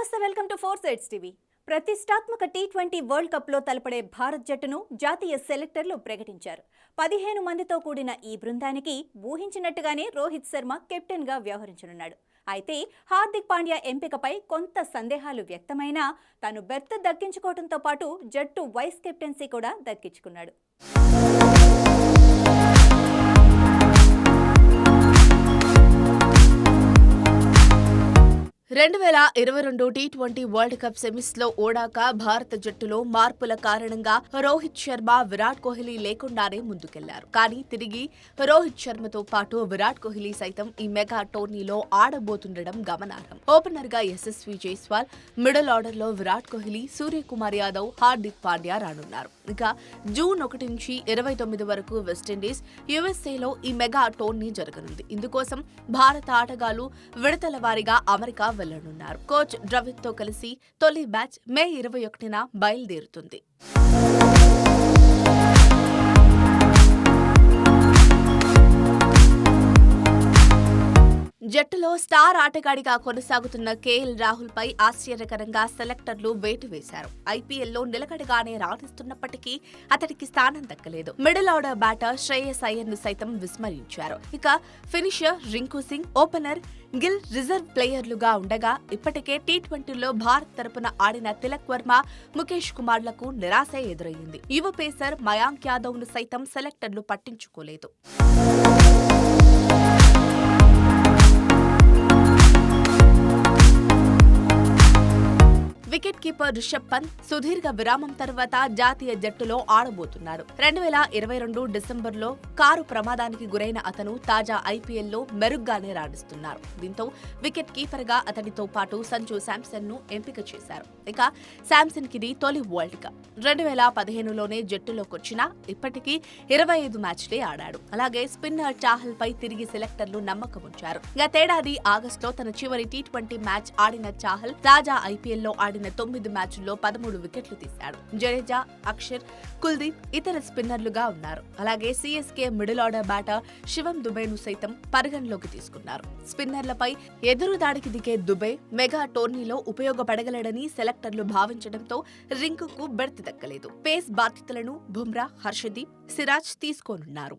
Welcome to four sides TV. ప్రతిష్టాత్మక T twenty world కప్లో తలపడే భారత్ జట్టును జాతీయ సెలెక్టర్లు ప్రకటించారు. పదిహేను మందితో కూడిన ఈ బృందానికి ఊహించినట్టుగానే రోహిత్ శర్మ కెప్టెన్గా వ్యవహరించనున్నాడు. అయితే హార్దిక్ పాండ్యా ఎంపికపై కొంత సందేహాలు వ్యక్తమైనా తాను బెర్త్ దక్కించుకోవడంతో పాటు జట్టు వైస్ కెప్టెన్సీ కూడా దక్కించుకున్నాడు. రెండు వేల ఇరవై రెండు టీ ట్వంటీ వరల్డ్ కప్ సెమీస్లో ఓడాక భారత జట్టులో మార్పుల కారణంగా రోహిత్ శర్మ విరాట్ కోహ్లీ లేకుండానే ముందుకెళ్ళారు. కానీ తిరిగి రోహిత్ శర్మతో పాటు విరాట్ కోహ్లీ సైతం ఈ మెగా టోర్నీలో ఆడబోతుండడం గమనార్హం. ఓపెనర్గా యశస్వి జైస్వాల్ మిడిల్ ఆర్డర్లో విరాట్ కోహ్లీ సూర్యకుమార్ యాదవ్ హార్దిక్ పాండ్యా రానున్నారు. ఇక జూన్ ఒకటి నుంచి ఇరవై తొమ్మిది వరకు వెస్టిండీస్ యుఎస్ఏలో ఈ మెగా టోర్నీ జరగనుంది. ఇందుకోసం భారత ఆటగాళ్ళు విడతల వారీగా అమెరికా వెళ్ళనున్నారు. కోచ్ ద్రవిడ్తో కలిసి తొలి బ్యాచ్ మే ఇరవై ఒకటిన బయలుదేరుతుంది. జట్టులో స్టార్ ఆటగాడిగా కొనసాగుతున్న కేఎల్ రాహుల్ పై ఆశ్చర్యకరంగా సెలెక్టర్లు వేటు వేశారు. ఐపీఎల్లో నిలకడగానే రాణిస్తున్నప్పటికీ అతడికి స్థానం దక్కలేదు. మిడిల్ ఆర్డర్ బ్యాటర్ శ్రేయస్ అయ్యర్ను సైతం విస్మరించారు. ఇక finisher Rinku Singh opener Gill reserve ప్లేయర్లుగా ఉండగా ఇప్పటికే టీ ట్వంటీలో భారత్ తరపున ఆడిన తిలక్ వర్మ ముఖేష్ కుమార్లకు నిరాశ ఎదురయ్యింది. యువ పేసర్ మయాంక్ యాదవ్ను సైతం సెలెక్టర్లు పట్టించుకోలేదు. వికెట్ కీపర్ రిషబ్ పంత్ సుదీర్ఘ విరామం తర్వాత జాతీయ జట్టులో ఆడబోతున్నాడు రెండు వేల ఇరవై రెండు డిసెంబర్లో కారు ప్రమాదానికి గురైన అతను తాజా ఐపీఎల్లో మెరుగ్గానే రాణిస్తున్నారు. దీంతో వికెట్ కీపర్గా అతనితో పాటు సంజు శాంసన్ను ఎంపిక చేశారు. ఇక శాంసన్ కిది తొలి వరల్డ్ కప్. రెండు వేల పదిహేనులోనే జట్టులోకొచ్చినా ఇప్పటికీ ఇరవై ఐదు మ్యాచ్లే ఆడాడు. అలాగే స్పిన్నర్ చాహల్ పై తిరిగి సెలెక్టర్లు నమ్మకం ఉంచారు గతేడాది ఆగస్టులో తన చివరి టీ ట్వంటీ మ్యాచ్ ఆడిన చాహల్ తాజా ఐపీఎల్లో ఆడిన తొమ్మిది మ్యాచ్ల్లో పదమూడు వికెట్లు తీశాడు. జడేజా అక్షర్ కుల్దీప్ ఇతర స్పిన్నర్లుగా ఉన్నారు. అలాగే CSK middle order batter Shivam దుబేను సైతం పరిగణలోకి తీసుకున్నారు. స్పిన్నర్లపై ఎదురు దాడికి దిగే దుబే మెగా టోర్నీలో ఉపయోగపడగలడని సెలెక్టర్లు భావించడంతో రింకుకు బెర్త్ దక్కలేదు. పేస్ బాధ్యతలను బుమ్రా హర్షదీప్ సిరాజ్ తీసుకోనున్నారు.